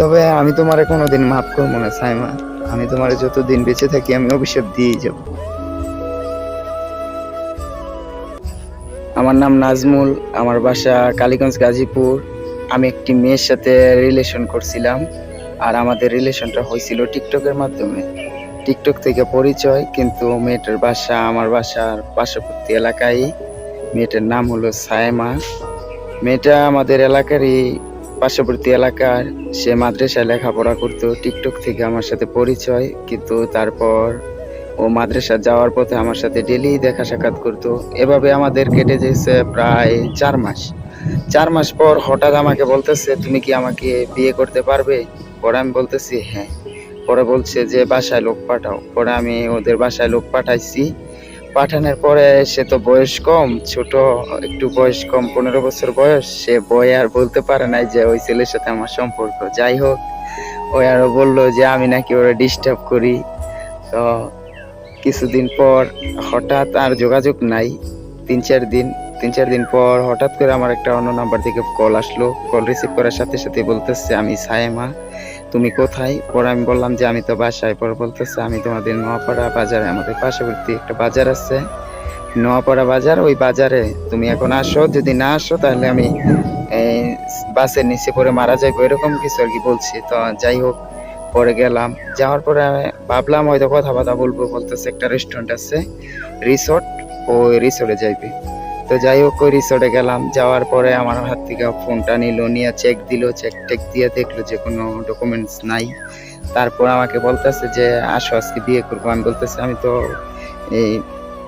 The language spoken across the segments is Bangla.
তবে আমি তোমারে কোনোদিন মাফ করব না, সাইমা। আমি তোমার যতদিন বেঁচে থাকি, আমি অভিশাপ দিয়েই যাব। আমার নাম নাজমুল, আমার বাসা কালীগঞ্জ গাজীপুর। আমি একটি মেয়ের সাথে রিলেশন করছিলাম, আর আমাদের রিলেশনটা হয়েছিল টিকটকের মাধ্যমে। টিকটক থেকে পরিচয়, কিন্তু মেয়েটার বাসা আমার বাসার পার্শ্ববর্তী এলাকায়। মেয়েটার নাম হলো সায়মা মেয়েটা আমাদের এলাকারই পার্শ্ববর্তী এলাকার সে মাদ্রাসায় লেখাপড়া করতো, টিকটক থেকে আমার সাথে পরিচয়, কিন্তু তারপর ও মাদ্রাসা যাওয়ার পথে আমার সাথে ডেলি দেখা সাক্ষাৎ করতো। এভাবে আমাদের কেটে যেছে প্রায় চার মাস। চার মাস পর হঠাৎ আমাকে বলতেছে, তুমি কি আমাকে বিয়ে করতে পারবে? পরে আমি বলতেছি হ্যাঁ। পরে বলছে যে, বাসায় লোক পাঠাও। পরে আমি ওদের বাসায় লোক পাঠাইছি। পাঠানোর পরে সে তো বয়স কম, ছোট, একটু বয়স কম, পনেরো বছর বয়স, সে বয়ে আর বলতে পারে নাই যে ওই ছেলের সাথে আমার সম্পর্ক। যাই হোক ওই আরও বলল যে আমি নাকি ওরা ডিস্টার্ব করি। তো কিছুদিন পর হঠাৎ আর যোগাযোগ নাই, তিন চার দিন, তিন চার দিন পর হঠাৎ করে আমার একটা অন্য নাম্বার থেকে কল আসলো। কল রিসিভ করার সাথে সাথে বলতেছে, আমি সায়েমা। তুমি কোথায়? পরে আমি বললাম যে আমি তো বাসায়। পরে বলতেছে আমি তোমাদের নোয়াপাড়া বাজারে আমাদের পার্শ্ববর্তী একটা বাজার আছে। নোয়াপাড়া বাজার? ওই বাজারে। তুমি এখন আসো। যদি না আসো তাহলে আমি এই, বাসের নিচে পরে মারা যাইবো। এরকম কিছু আর কি বলছি। তো যাই হোক পরে গেলাম। যাওয়ার পরে ভাবলাম হয়তো কথা বার্তা বলব। বলতেছে একটা রেস্টুরেন্ট আছে রিসোর্ট ওই রিসোর্টে যাইবে। তো যাই হোক, ওই রিসোর্টে গেলাম। যাওয়ার পরে আমার হাত থেকে ফোনটা নিল, নিয়ে চেক দিল চেক টেক দিয়ে দেখল যে কোনো ডকুমেন্টস নাই। তারপর আমাকে বলতেছে যে, আসো, আজকে বিয়ে করব। আমি বলতেছি, আমি তো এই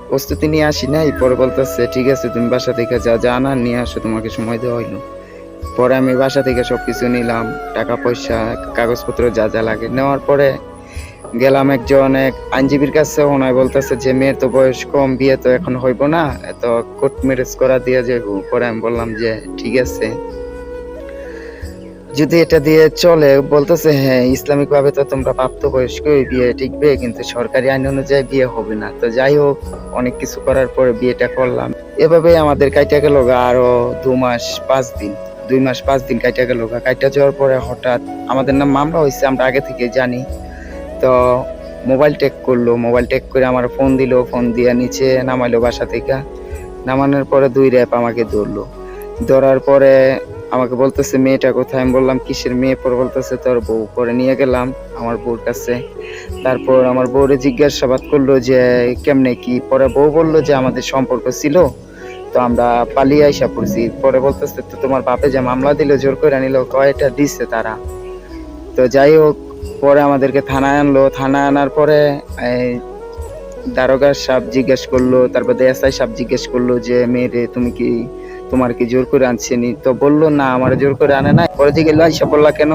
প্রস্তুতি নিয়ে আসি নাই। পরে বলতেছে, ঠিক আছে, তুমি বাসা থেকে যা যা আনা নিয়ে আসো, তোমাকে সময় দেওয়া হইল। পরে আমি বাসা থেকে সবকিছু নিলাম টাকা পয়সা কাগজপত্র যা যা লাগে। নেওয়ার পরে গেলাম একজন এক আইনজীবীর কাছে, ওনায় বলতেছে যে, মেয়ের তো বয়স কম, বিয়ে তো এখন হইব না তো কোর্ট ম্যারেজ করা দিয়ে যাব পরে আমি বললাম যে, ঠিক আছে। যদি এটা দিয়ে চলে, বলতেছে হ্যাঁ ইসলামিক ভাবে তো তোমরা প্রাপ্তবয়স্ক বিয়ে টিকবে, কিন্তু সরকারি আইন অনুযায়ী বিয়ে হবে না। তো যাই হোক, অনেক কিছু করার পরে বিয়েটা করলাম। এভাবে আমাদের কাইটা গেল আরও দু মাস পাঁচ দিন, দুই মাস পাঁচ দিন কাইটা গেল কাইটা যাওয়ার পরে হঠাৎ আমাদের নাম মামলা হয়েছে আমরা আগে থেকে জানি। তো মোবাইল টেক করল মোবাইল টেক করে আমার ফোন দিল ফোন দিয়ে নিচে নামাইলো বাসা থেকে। নামানোর পরে দুই র্যাপ আমাকে ধরলো। ধরার পরে আমাকে বলতেছে, মেয়েটা কোথায়? আমি বললাম, কিসের মেয়ে? পরে বলতেছে, তোর বউ। পরে নিয়ে গেলাম আমার বউর কাছে। তারপর আমার বউরে জিজ্ঞাসাবাদ করল যে, কেমনে কি? পরে বউ বলল যে, আমাদের সম্পর্ক ছিল, তো আমরা পালিয়ে আইসা পড়ছি। পরে বলতেছে, তো তোমার বাপে যে মামলা দিল, জোর করে নিল, কয়টা দিচ্ছে তারা? তো যাই হোক পরে আমাদেরকে থানায় আনলো। থানায় আনার পরে দারোগার সাহেব জিজ্ঞেস করল, তারপর এসআই সাপ জিজ্ঞেস করল যে, মেয়েরে, তুমি কি তোমার কি জোর করে আনছেনি? তো বলল, না, আমার জোর করে আনে নাই। পরে জিজ্ঞেস আইসা বললা কেন?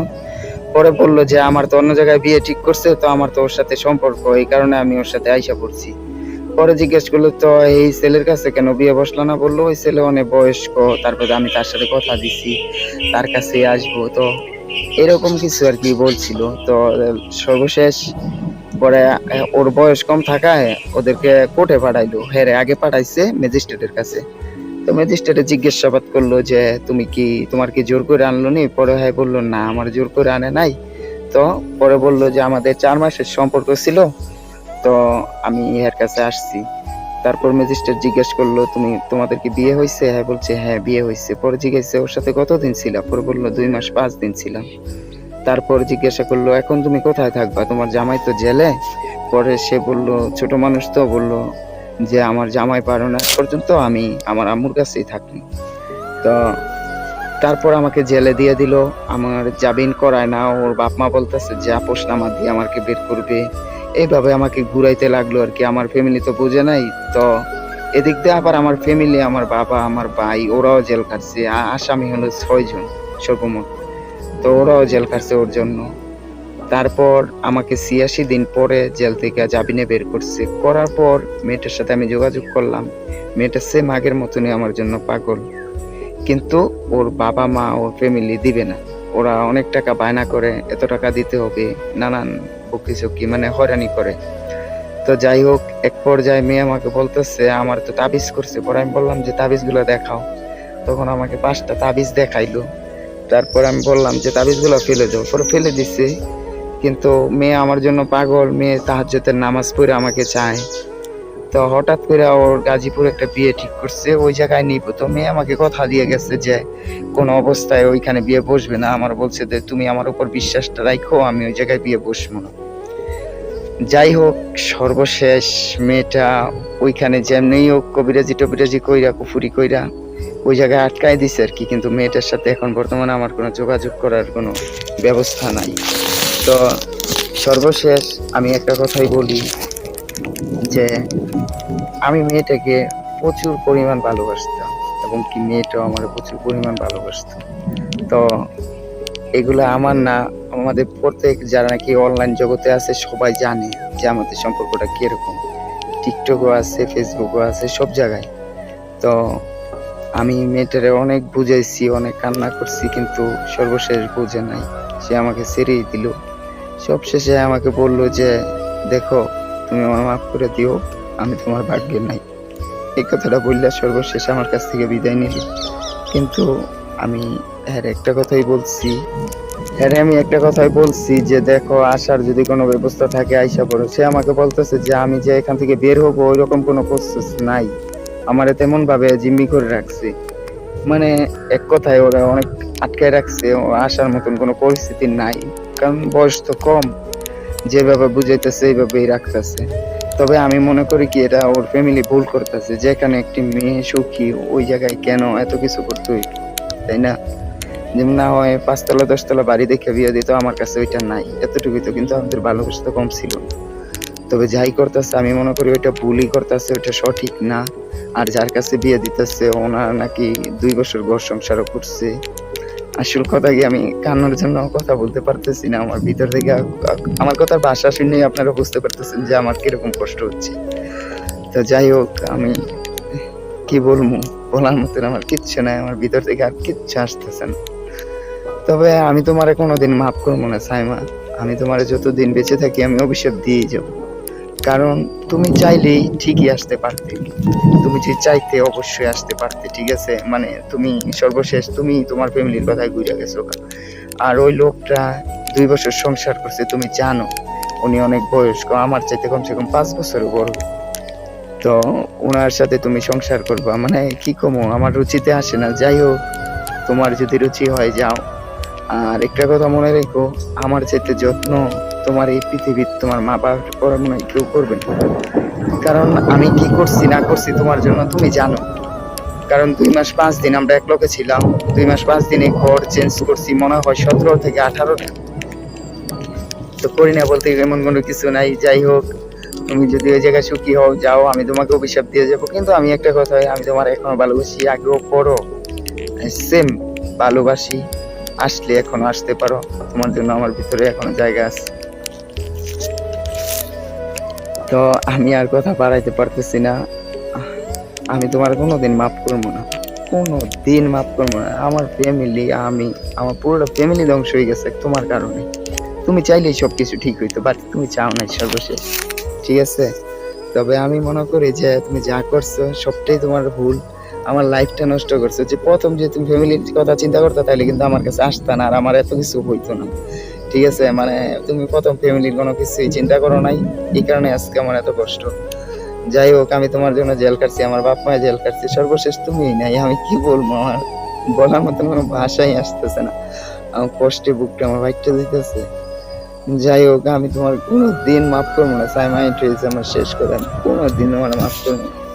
পরে বলল যে, আমার তো অন্য জায়গায় বিয়ে ঠিক করছে, তো আমার তো ওর সাথে সম্পর্ক, এই কারণে আমি ওর সাথে আইসা পড়ছি। পরে জিজ্ঞেস করল, তো এই ছেলের কাছে কেন বিয়ে বসল না? বলল, ওই ছেলে অনেক বয়স্ক, তারপরে আমি তার সাথে কথা দিছি, তার কাছে আসব। তো এরকম কিছু আর কি বলছিল। তো সর্বশেষ পরে ওর বয়স কম থাকায় ওদেরকে কোর্টে পাঠাইলো। হ্যাঁ আগে পাঠাইছে ম্যাজিস্ট্রেটের কাছে। তো ম্যাজিস্ট্রেটে জিজ্ঞাসাবাদ করল যে, তুমি কি, তোমার কি জোর করে আনলো নি? পরে হ্যাঁ বলল, না, আমার জোর করে আনে নাই। তো পরে বলল যে, আমাদের চার মাসের সম্পর্ক ছিল, তো আমি এর কাছে আসছি। তারপর ম্যাজিস্ট্রেট জিজ্ঞেস করল, তুমি, তোমাদের কি বিয়ে হয়েছে? হ্যাঁ বলছে হ্যাঁ বিয়ে হয়েছে। পরে জিজ্ঞেসে, ওর সাথে কতদিন ছিলাম পরে বলল, দুই মাস পাঁচ দিন ছিলাম। তারপর জিজ্ঞাসা করল, এখন তুমি কোথায় থাকবা? তোমার জামাই তো জেলে? পরে সে বলল, ছোট মানুষ তো। বলল, যে আমার জামাই পারো না পর্যন্ত, আমি আমার আম্মুর কাছেই থাকি। তো তারপর আমাকে জেলে দিয়ে দিল। আমার জামিন করায় না, ওর বাপ মা বলতেছে যে আপোষ নামা দিয়ে আমাকে বের করবে। এইভাবে আমাকে ঘুরাইতে লাগল আর কি। আমার ফ্যামিলি তো বোঝে নাই, তো এদিক দিয়ে আবার আমার ফ্যামিলি আমার বাবা, আমার ভাই, ওরাও জেল খাটছে। আ- আসামি হলো ছয়জন সর্বমোট। তো ওরাও জেল খাটছে ওর জন্য। তারপর আমাকে ছিয়াশি দিন পরে জেল থেকে জামিনে বের করছে। করার পর মেয়েটার সাথে আমি যোগাযোগ করলাম। মেয়েটা সেম আগের মতনই আমার জন্য পাগল। কিন্তু ওর বাবা মা ওর ফ্যামিলি দিবে না। ওরা অনেক টাকা বায়না করে, এত টাকা দিতে হবে, নানান বকি ঝুঁকি মানে হয়রানি করে। তো যাই হোক, এক পর্যায়ে মেয়ে আমাকে বলতেছে, আমার তো তাবিজ করছে। পরে আমি বললাম যে, তাবিজগুলো দেখাও। তখন আমাকে পাঁচটা তাবিজ দেখাইলো। তারপর আমি বললাম যে, তাবিজগুলো ফেলে দাও। পরে ফেলে দিছি। কিন্তু মেয়ে আমার জন্য পাগল, মেয়ে তাহাজ্জতের নামাজ পড়ে আমাকে চায়। তো হঠাৎ করে ওর গাজীপুর একটা বিয়ে ঠিক করছে, ওই জায়গায় নিব মেয়ে আমাকে কথা দিয়ে গেছে যে, কোনো অবস্থায় ওইখানে বিয়ে বসবে না? আমার বলছে যে, তুমি আমার উপর বিশ্বাসটা রাখো আমি ওই জায়গায় বিয়ে বসবো না। যাই হোক, সর্বশেষ মেয়েটা ওইখানে যেমনি হোক কবিরাজি টবিরাজি কইরা, কুফুরি কইরা, ওই জায়গায় আটকায় দিছে আর কি। কিন্তু মেয়েটার সাথে এখন বর্তমানে আমার কোনো যোগাযোগ করার কোনো ব্যবস্থা নাই। তো সর্বশেষ আমি একটা কথাই বলি যে আমি মেয়েটাকে প্রচুর পরিমাণ ভালোবাসতাম এবং কি মেয়েটাও আমার প্রচুর পরিমাণ ভালোবাসত। তো এগুলো আমার না, আমাদের প্রত্যেক যারা নাকি অনলাইন জগতে আছে সবাই জানে যে আমাদের সম্পর্কটা কীরকম। টিকটকও আছে ফেসবুকও আছে, সব জায়গায়। তো আমি মেয়েটারে অনেক বুঝাইছি, অনেক কান্না করছি কিন্তু সর্বশেষ বুঝে নাই। সে আমাকে ছেড়েই দিল। সবশেষে আমাকে বলল যে, দেখো তুমি আমার মাফ করে দিও, আমি তোমার ভাগ্যে নাই। এই কথাটা বললে সর্বশেষ আমার কাছ থেকে বিদায় নিল। কিন্তু আমি হ্যাঁ একটা কথাই বলছি। হ্যাঁ আমি একটা কথাই বলছি যে দেখো আসার যদি কোনো ব্যবস্থা থাকে, আইসা পড়ো। সে আমাকে বলতেছে যে আমি যে এখান থেকে বের হব ওই রকম কোনো প্রসেস নাই। আমারে তেমন ভাবে জিম্মি করে রাখছে। মানে এক কথায় ওরা অনেক আটকায় রাখছে আসার মতন কোনো পরিস্থিতি নাই। কারণ বয়স তো কম। যেভাবে বুঝাইতেছে, এইভাবেই রাখতেছে। তবে আমি মনে করি কি, এটা ওর ফ্যামিলি ভুল করতেছে। যেখানে একটি মেয়ে সুখী, ওই জায়গায় কেন এত কিছু করতে হইল? তাই না? যেমন না হয় পাঁচতলা, দশতলা বাড়ি দেখে বিয়ে দিত, আমার কাছে ওইটা নাই। এতটুকুই তো কিন্তু আমাদের ভালোবাসা তো কম ছিল। তবে যাই করতেছে, আমি মনে করি ওইটা ভুলই করতেছে, ওইটা সঠিক না। আর যার কাছে বিয়ে দিতেছে, ওনার নাকি দুই বছর ঘর সংসারও করছে। আসল কথা কি আমি কান্নার জন্য কথা বলতে পারতেছি না? আমার ভিতর থেকে আমার কথার ভাষা শুনে আপনারা বুঝতে পারতেছেন যে আমার কীরকম কষ্ট হচ্ছে। তো যাই হোক, আমি কি বলব? বলার মতন আমার কিচ্ছু নাই, আমার ভিতর থেকে আর কিচ্ছু আসতেছে না। তবে আমি তোমারে কোনোদিন মাফ করব না, সাইমা। আমি তোমার যতদিন বেঁচে থাকি, আমি অভিশাপ দিয়ে যাব। কারণ তুমি চাইলেই ঠিকই আসতে পারতে। তুমি যে চাইতে অবশ্যই আসতে পারতে, ঠিক আছে? মানে তুমি সর্বশেষ তুমি তোমার ফ্যামিলির কথায় ঘুরে গেছো। আর ওই লোকটা দুই বছর সংসার করছে, তুমি জানো। উনি অনেক বয়স্ক, আমার চাইতে কমসে কম পাঁচ বছর বড়। তো ওনার সাথে তুমি সংসার করবা মানে কি কমো? আমার রুচিতে আসে না। যাই হোক, তোমার যদি রুচি হয়, যাও। আর একটা কথা মনে রেখো, আমার চাইতে যত্ন তোমার এই পৃথিবীর তোমার মা বাবার পরে মনে কেউ করবে না। কারণ আমি কি করছি, না করছি তোমার জন্য তুমি জানো। কারণ দুই মাস পাঁচ দিন আমরা এক লোকে ছিলাম, দুই মাস পাঁচ দিনে ঘর চেঞ্জ করছি, মনে হয় সতেরো থেকে আঠারোটা। তো করি না বলতে এমন কোনো কিছু নাই, যাই হোক, তুমি যদি ওই জায়গায় সুখী হও, যাও, আমি তোমাকে অভিশাপ দিয়ে যাব। কিন্তু আমি একটা কথা আমি তোমার এখনও ভালোবাসি, আগেও পড়ো সেম ভালোবাসি। আসলে এখনও আসতে পারো। তোমার জন্য আমার ভিতরে এখনও জায়গা আছে। তো আমি আর কথা বাড়াইতে পারতেছি না। আমি তোমার কোনোদিন মাফ করব না। কোনো দিন মাফ করব না। আমার ফ্যামিলি আমি, আমার পুরোটা ফ্যামিলি ধ্বংস হয়ে গেছে তোমার কারণে। তুমি চাইলেই সব কিছু ঠিক হইতো বাট তুমি চাও নাই সর্বশেষ। ঠিক আছে? তবে আমি মনে করি যে তুমি যা করছ, সবটাই তোমার ভুল। আমার লাইফটা নষ্ট করছ। যে প্রথম যে তুমি ফ্যামিলির কথা চিন্তা করতো তাহলে কিন্তু আমার কাছে আসতা না, আর আমার এত কিছু হইতো না। ঠিক আছে? মানে তুমি প্রথম ফ্যামিলির কোনো কিছুই চিন্তা করো নাই। এই কারণে আজকে আমার এত কষ্ট। যাই হোক, আমি তোমার জন্য জেল কাটছি, আমার বাপ মায়ের জেল কাটছি। সর্বশেষ তুমিই নাই, আমি কি বলব? আমার বলার মতন কোনো ভাষাই আসতেছে না। আমার কষ্টে বুকটা আমার বাইকটা দিতেছে। যাই হোক, আমি তোমার কোনো দিন মাফ করব না, সাইমা ইন্টারেস্ট আমার শেষ করে কোনো দিন আমার মাফ করব না।